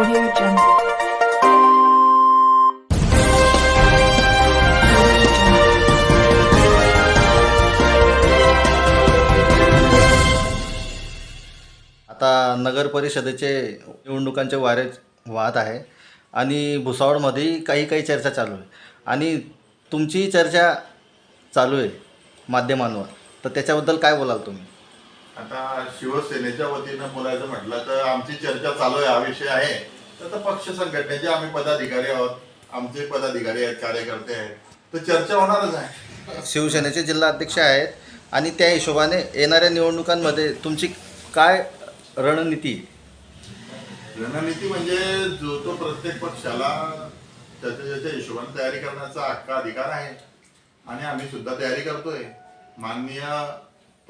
Audio Jungle. आता नगर परिषदेचे निवडणुकांचे वारे वाहत आहे आणि भुसावळमध्ये काही काही चर्चा चालू आहे. आणि तुमची चर्चा चालू आहे माध्यमांवर. तर त्याच्याबद्दल काय बोलाल तुम्ही? आता शिवसेनेच्या वतीनं बोलायचं म्हटलं तर आमची चर्चा चालू आहे हा विषय आहे. तर पक्ष संघटनेचे आम्ही पदाधिकारी आहोत. आमचे पदाधिकारी आहेत कार्यकर्ते आहेत. तर चर्चा होणारच आहे. शिवसेनेचे जिल्हा अध्यक्ष आहेत आणि त्या हिशोबाने येणाऱ्या निवडणुकांमध्ये तुमची काय रणनीती? रणनीती म्हणजे जो तो प्रत्येक पक्षाला त्याच्या त्याच्या हिशोबाने तयारी करण्याचा हक्क अधिकार आहे. आणि आम्ही सुद्धा तयारी करतोय. माननीय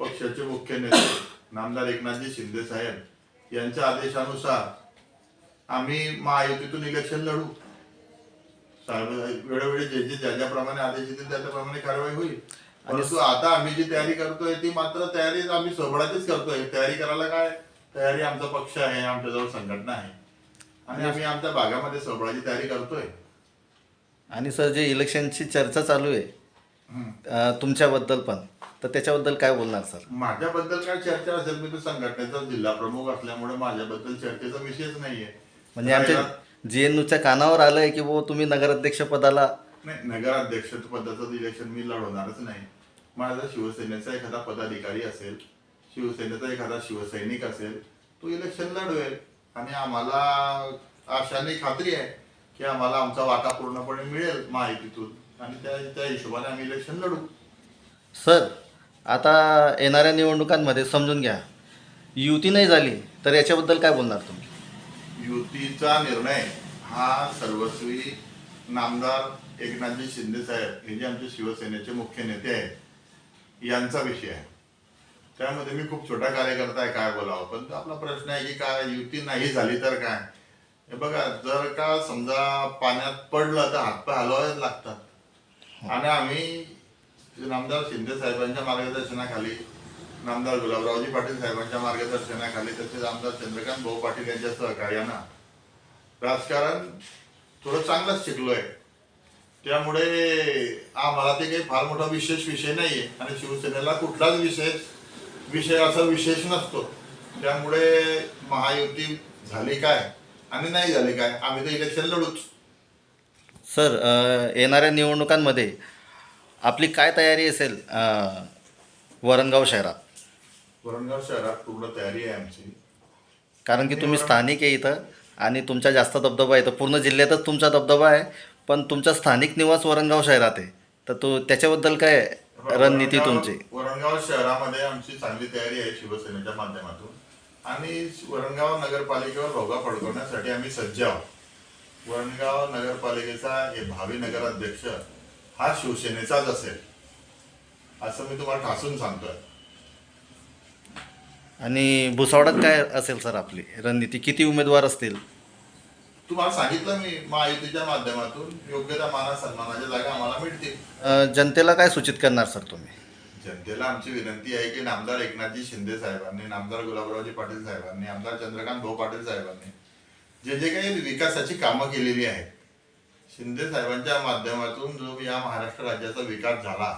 पक्षाचे मुख्य नेते नामदार एकनाथजी शिंदे साहेब यांच्या आदेशानुसार आम्ही महायुतीतून इलेक्शन लढू. साहेब वेळोवेळी जे जे ज्या ज्याप्रमाणे आदेश येतील त्याप्रमाणे कारवाई होईल. परंतु आता आम्ही जी तयारी करतोय ती मात्र तयारी आम्ही सोबळाचीच करतोय. तयारी करायला काय? तयारी आमचा पक्ष आहे आमच्याजवळ संघटना आहे. आणि आम्ही आमच्या भागामध्ये सोबळाची तयारी करतोय. आणि सर जे इलेक्शनची चर्चा चालू आहे. अं, तुमच्याबद्दल पण. तर त्याच्याबद्दल काय बोलणार सर? माझ्याबद्दल काय चर्चा असेल मी संघटनेचा जिल्हा प्रमुख असल्यामुळे माझ्याबद्दल चर्चेचा विषयच नाहीये. म्हणजे आमच्या जे एन यूच्या कानावर आलं आहे की बुवा तुम्ही नगराध्यक्ष पदाला नाही नगराध्यक्ष पदाचं इलेक्शन मी लढवणारच नाही. माझा शिवसेनेचा एखादा पदाधिकारी असेल शिवसेनेचा एखादा शिवसैनिक असेल तो इलेक्शन लढवेल. आणि आम्हाला आशाने खात्री आहे की आम्हाला आमचा वाटा पूर्णपणे मिळेल माहितीतून. आणि त्या त्या हिशोबाने आम्ही इलेक्शन लढू. सर आता येणाऱ्या निवडणुकांमध्ये समजून घ्या. युती नाही झाली तर याच्याबद्दल काय बोलणार तुम्ही? युतीचा निर्णय हा सर्वस्वी नामदार एकनाथजी शिंदे साहेब हे जे आमचे शिवसेनेचे मुख्य नेते आहेत यांचा विषय आहे. त्यामध्ये मी खूप छोटा कार्यकर्ता आहे काय बोलावं पण तो आपला प्रश्न आहे की काय युती नाही झाली तर काय? हे बघा जर का समजा पाण्यात पडलं तर हातपाय हलवावेच लागतात. आणि आम्ही नामदार शिंदे साहेबांच्या मार्गदर्शनाखाली नामदार गुलाबरावजी पाटील साहेबांच्या मार्गदर्शनाखाली तसेच आमदार चंद्रकांत भाऊ पाटील यांच्या सहकार्यानं राजकारण थोडं चांगलंच शिकलोय. त्यामुळे आम्हाला ते काही फार मोठा विशेष विषय नाही आहे आणि शिवसेनेला कुठलाच विशेष विषय असा विशेष नसतो. त्यामुळे महायुती झाली काय आणि नाही झाली काय आम्ही तर इलेक्शन लढूच. सर येणाऱ्या निवडणुकांमध्ये आपली काय तयारी असेल वरणगाव शहरात? वरणगाव शहरात पूर्ण तयारी आहे आमची. कारण की तुम्ही स्थानिक आहे इथं आणि तुमचा जास्त दबदबा आहे. तर पूर्ण जिल्ह्यातच तुमचा दबदबा आहे पण तुमचा स्थानिक निवास वरणगाव शहरात आहे. तर तो त्याच्याबद्दल काय रणनीती वरणगाव- तुमची? वरणगाव शहरामध्ये आमची चांगली तयारी आहे शिवसेनेच्या माध्यमातून. आणि वरणगाव नगरपालिकेवर भोगा फडकवण्यासाठी आम्ही सज्ज आहोत. वरणगाव नगरपालिकेचा हे भावी नगराध्यक्ष हा शिवसेनेचाच असेल. असं मी तुम्हाला ठासून सांगतोय. आणि भुसावळात काय असेल सर आपली रणनीती? किती उमेदवार असतील? तुम्हाला सांगितलं मी महायुतीच्या माध्यमातून. योग्य त्या माना सन्मानाच्या जागा आम्हाला मिळतील. अ, जनतेला काय सूचित करणार सर तुम्ही? जनतेला आमची विनंती आहे की नामदार एकनाथजी शिंदे साहेबांनी नामदार गुलाबरावजी पाटील साहेबांनी आमदार चंद्रकांत भाऊ पाटील साहेबांनी जे जे काही विकासाची कामं केलेली आहेत. शिंदे साहेबांच्या माध्यमातून जो या महाराष्ट्र राज्याचा विकास झाला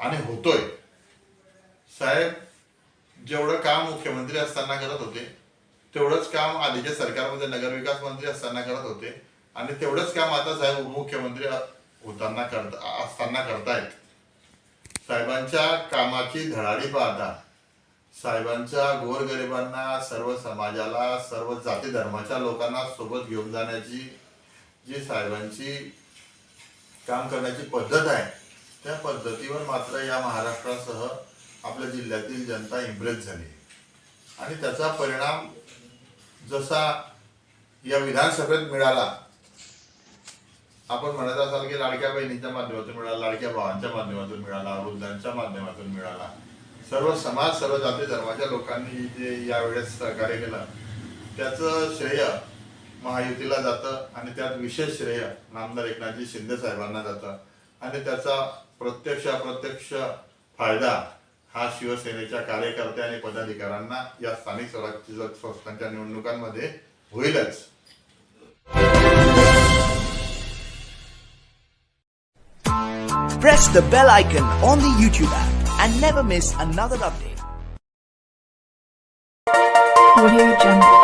आणि होतोय. साहेब जेवढं काम मुख्यमंत्री असताना करत होते तेवढंच काम आधीच्या सरकारमध्ये नगरविकास मंत्री असताना करत होते आणि तेवढंच काम आता साहेब उपमुख्यमंत्री होताना करता असताना करतायत. साहेबांच्या कामाची धडाडी पाहता साहेबांच्या गोरगरिबांना सर्व समाजाला सर्व जाती धर्माच्या लोकांना सोबत घेऊन जाण्याची जी साहेबांची काम करण्याची पद्धत आहे त्या पद्धतीवर मात्र या महाराष्ट्रासह आपल्या जिल्ह्यातील जनता इम्प्रेस झाली. आणि त्याचा परिणाम जसा या विधानसभेत मिळाला आपण म्हणत असाल की लाडक्या बहिणीच्या माध्यमातून मिळाला लाडक्या भावांच्या माध्यमातून मिळाला वृद्धांच्या माध्यमातून मिळाला सर्व समाज सर्व जाती धर्माच्या लोकांनी जे यावेळेस सहकार्य केलं त्याचं श्रेय महायुतीला जातं आणि त्यात विशेष श्रेय नामदार एकनाथजी शिंदे साहेबांना जातं. आणि त्याचा प्रत्यक्ष अप्रत्यक्ष फायदा हा शिवसेनेच्या कार्यकर्ते आणि पदाधिकाऱ्यांना या स्थानिक स्वराज्य संस्थांच्या निवडणुकांमध्ये होईलच. Press the bell icon on the YouTube app. And never miss another update. Audio Jungle.